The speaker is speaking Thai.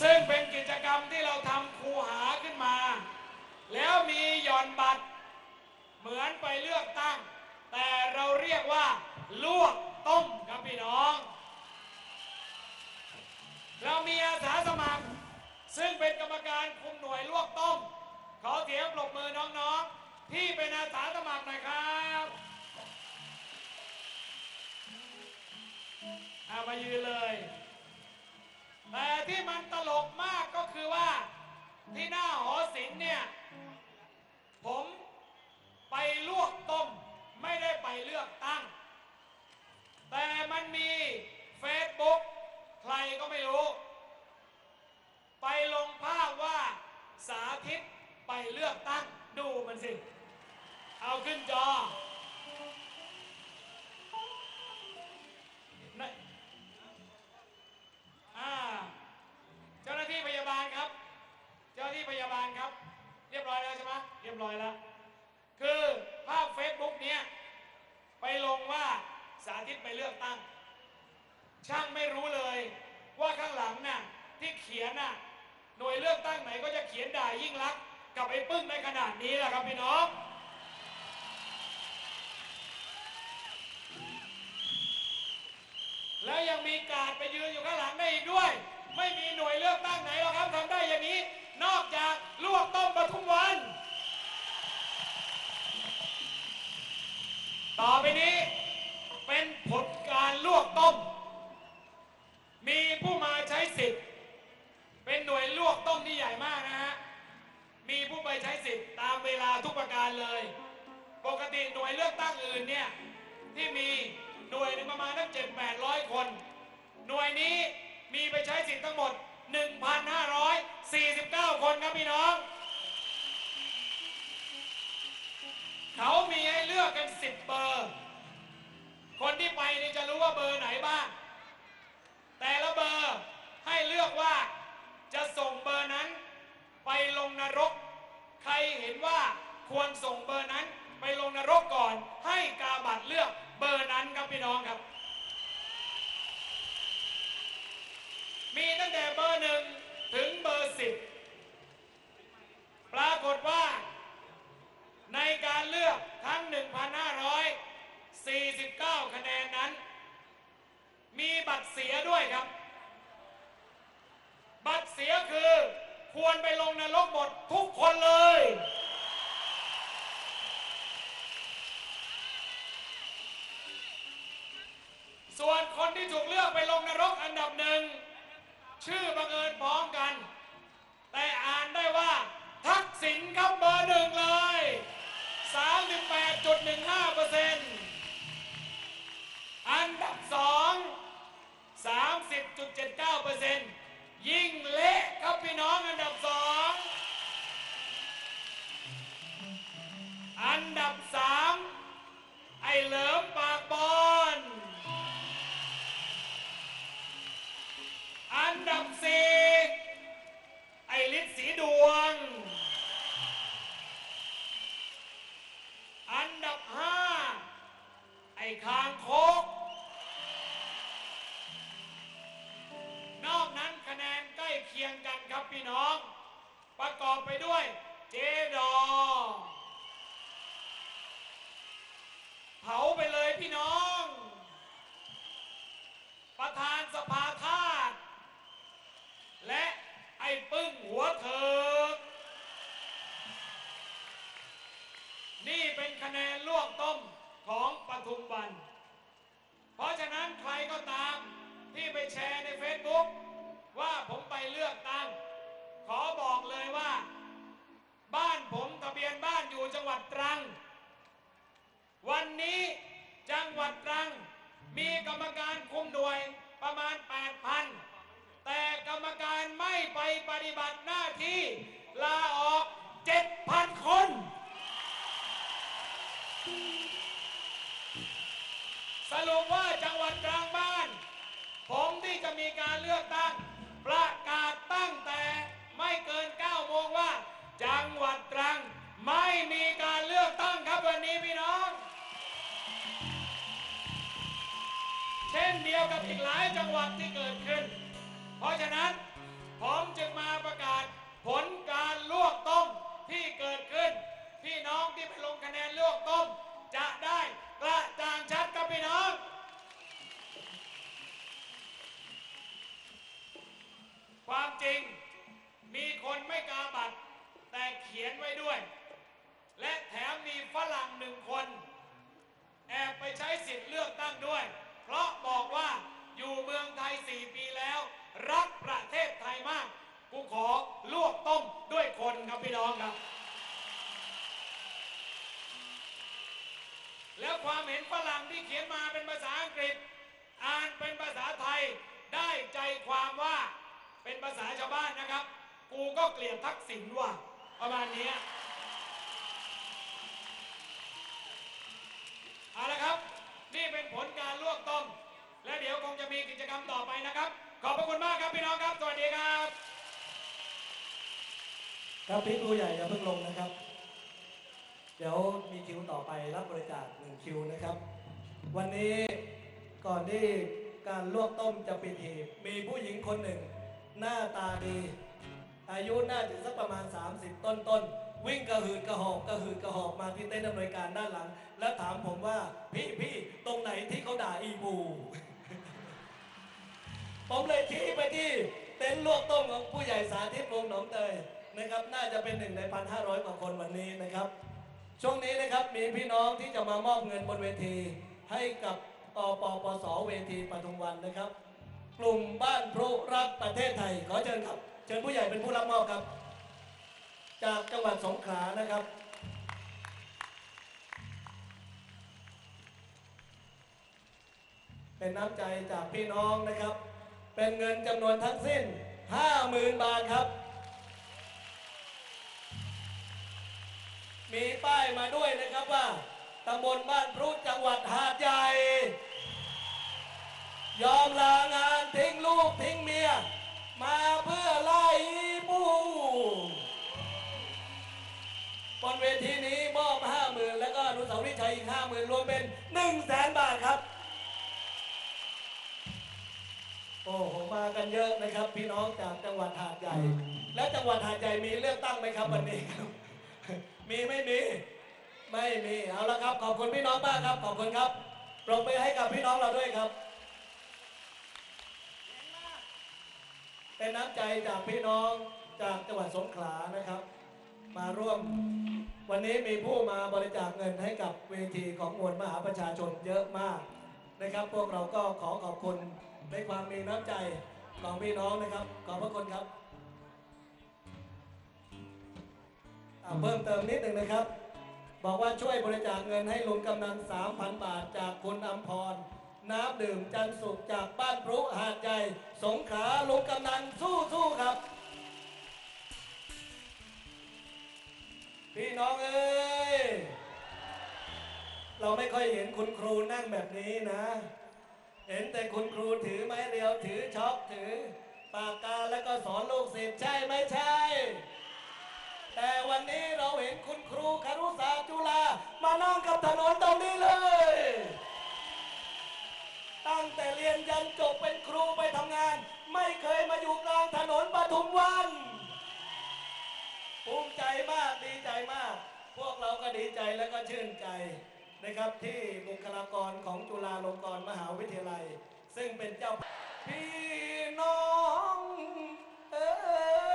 ซึ่งเป็นกิจกรรมที่เราทำคูหาขึ้นมา แล้วมีหย่อนบัตร เหมือนไปเลือกตั้ง แต่เราเรียกว่า ลวกต้มครับพี่น้อง เรามีอาสาสมัคร ซึ่งเป็นกรรมการคุมหน่วยลวกต้ม ขอเสียงปรบมือน้องๆ ที่เป็นอาสาสมัครหน่อยครับเอามายืนเลย แต่ที่มันตลกมากก็คือว่าที่หน้าหอศิลป์เนี่ย ผมไปลวกต้มไม่ได้ไปเลือกตั้ง แต่มันมีเฟซบุ๊กใครก็ไม่รู้ ไปลงภาพว่าสาธิตไปเลือกตั้งดูมันสิ เอาขึ้นจอ ยบร้อยแล้ว คือภาพเฟซบุ๊กเนี้ยไปลงว่าสาธิตไปเลือกตั้ง ช่างไม่รู้เลยว่าข้างหลังน่ะที่เขียนน่ะหน่วยเลือกตั้งไหนก็จะเขียนด่ายิ่งรักกับไอ้ปึ้งในขนาดนี้แหละครับพี่น้อง แล้วยังมีการไปยืนอยู่ข้างหลังได้อีกด้วย ไม่มีหน่วยเลือกตั้งไหนหรอกครับทำได้อย่างนี้ นอกจากลวกต้มปทุมวัน ต่อไปนี้ เป็นผลการลวกต้ม มีผู้มาใช้สิทธิ์ เป็นหน่วยลวกต้มที่ใหญ่มากนะฮะ มีผู้ไปใช้สิทธิ์ตามเวลาทุกประการเลย ปกติหน่วยเลือกตั้งอื่นเนี่ยที่มีหน่วยหนึ่งประมาณตั้งเจ็ดแปดร้อยคน หน่วยนี้มีไปใช้สิทธิ์ทั้งหมด 1,549 คนครับพี่น้อง เขามีให้เลือกกัน10เบอร์ คนที่ไปนี่จะรู้ว่าเบอร์ไหนบ้าง แต่ละเบอร์ให้เลือกว่าจะส่งเบอร์นั้น ไปลงนรก ใครเห็นว่าควรส่งเบอร์นั้น ไปลงนรกก่อน ให้กาบัตรเลือกเบอร์นั้นครับพี่น้องครับ มีตั้งแต่เบอร์หนึ่งถึงเบอร์สิบปรากฏว่า ในการเลือกทั้ง 1,549 คะแนนนั้น มีบัตรเสีย ด้วยครับ บัตรเสียคือควรไปลงนรกหมดทุกคนเลย ส่วนคนที่ถูกเลือกไปลงนรกอันดับหนึ่ง ชื่อบังเอิญพร้อมกัน แต่อ่านได้ว่า ทักษิณครับเบอร์หนึ่งเลย 38.15เปอร์เซ็นต์อันดับสอง 30.79%ยิ่งเละครับพี่น้องอันดับ 2 อันดับ 3 ไอ้เล กอบไปด้วย เจดอ เผาไปเลยพี่น้อง ประธานสภาท่าตุและไอ้ปึ้งหัวเถิก นี่เป็นคะแนนลวกต้มของปทุมวัน เพราะฉะนั้นใครก็ตามที่ไปแชร์ใน Facebook ว่าผมไปเลือกตั้ง ขอบอกเลยว่า บ้านผมทะเบียนบ้านอยู่จังหวัดตรัง วันนี้จังหวัดตรัง มีกรรมการคุมหน่วยประมาณ 8,000 แต่กรรมการไม่ไปปฏิบัติหน้าที่ลาอ 7,000คน สรุปว่าจังหวัดกลางบ้าน ผมที่จะมีการเลือกตั้ง ประกาศตั้งแต่ไม่เกิน9โมงว่า จังหวัดตรังไม่มีการเลือกตั้งครับวันนี้พี่น้อง เช่นเดียวกับอีกหลายจังหวัดที่เกิดขึ้น เพราะฉะนั้นผม ที่เกิดขึ้น พี่น้องที่ไปลงคะแนนเลือกต้มจะได้กระจ่างชัดครับพี่น้องความจริงมีคนไม่กาบัตรแต่เขียนไว้ด้วย และแถมมีฝรั่งหนึ่งคน แอบไปใช้สิทธิ์เลือกตั้งด้วย เพราะบอกว่าอยู่เมืองไทย 4 ปีแล้ว รักประเทศไทยมาก กูขอลวกต้มด้วยคนครับพี่น้องครับ แล้วความเห็นฝรั่งที่เขียนมาเป็นภาษาอังกฤษ อ่านเป็นภาษาไทยได้ใจความว่าเป็นภาษาชาวบ้านนะครับ กูก็เกลียดทักษิณว่ะประมาณนี้เอาละครับ นี่เป็นผลการลวกต้มและเดี๋ยวคงจะมีกิจกรรมต่อไปนะครับ ขอบพระคุณมากครับพี่น้องครับ สวัสดีครับ ครับพี่ผู้ใหญ่อย่าเพิ่งลงนะครับ เดี๋ยวมีคิวต่อไปรับบริจาคหนึ่งคิวนะครับ วันนี้ก่อนที่การลวกต้มจะปิดหีบมีผู้หญิงคนหนึ่ง หน้าตาดี อายุน่าจะสักประมาณ 30 ต้นต้นๆวิ่งกระหืดกระหอบกระหืดกระหอบมาที่เต้นท์อำนวยการด้านหลัง แล้วถามผมว่าพี่พี่ตรงไหนที่เขาด่าอีบู ผมเลยชี้ไปที่ เต็นท์ลวกต้มของผู้ใหญ่สาธิตวงศ์หนองเตยนะครับ น่าจะเป็นหนึ่งในพันห้าร้อยกว่าคนวันนี้นะครับ ช่วงนี้นะครับมีพี่น้องที่จะมามอบเงินบนเวที ให้กับตปปสเวทีปทุมวันนะครับ กลุ่มบ้านพรุรักประเทศไทย ขอเชิญครับ เชิญผู้ใหญ่เป็นผู้รับมอบครับ จากจังหวัดสงขลานะครับเป็นน้ำใจจากพี่น้องนะครับ เป็นเงินจำนวนทั้งสิ้น 50,000 บาทครับ มีป้ายมาด้วยนะครับว่าตำบลบ้านพรุจังหวัดหาดใหญ่ ยอมลางานทิ้งลูกทิ้งเมีย มาเพื่อไล่ปูบนเวทีนี้มอบ 50,000 แล้วก็อนุสาวรีย์ชัยอีก 50,000 รวมเป็น 100,000บาทครับ โอ้โหมากันเยอะนะครับ พี่น้องจากจังหวัดหาดใหญ่ และจังหวัดหาดใหญ่มีเลือกตั้งไหมครับวันนี้ครับมีไม่มี ไม่มีเอาละครับ ขอบคุณพี่น้องมากครับ ขอบคุณครับปรบมือให้กับพี่น้องเราด้วยครับ เป็นน้ำใจจากพี่น้องจากจังหวัดสงขลานะครับ มาร่วมวันนี้มีผู้มาบริจาคเงินให้กับเวทีของมวลมหาประชาชนเยอะมาก นะครับ พวกเราก็ขอขอบคุณในความมีน้ำใจของพี่น้องนะครับ ขอบพระคุณครับเพิ่มเติมนิดหนึ่งนะครับ บอกว่าช่วยบริจาคเงินให้ลุงกำนัน3,000 บาทจากคุณอำพร น้ำดื่มจันสุขจากบ้านพรุหาดใหญ่สงขลาลุงกำนันสู้สู้ๆครับ พี่น้องเอ้ย เราไม่ค่อยเห็นคุณครูนั่งแบบนี้นะ เห็นแต่คุณครูถือไม้เรียวถือช็อคถือปากกาแล้วก็สอนลูกศิษย์ใช่ไหมใช่ แต่วันนี้เราเห็นคุณครูคารุศาสตร์จุฬามานั่งกับถนนตรงนี้เลย ตั้งแต่เรียนยันจบเป็นครูไปทำงาน ไม่เคยมาอยู่กลางถนนปทุมวันภูมิใจมากดีใจมาก พวกเราก็ดีใจและก็ชื่นใจ นะครับที่บุคลากรของจุฬาลงกรณ์มหาวิทยาลัย ซึ่งเป็นเจ้าพี่น้องเออ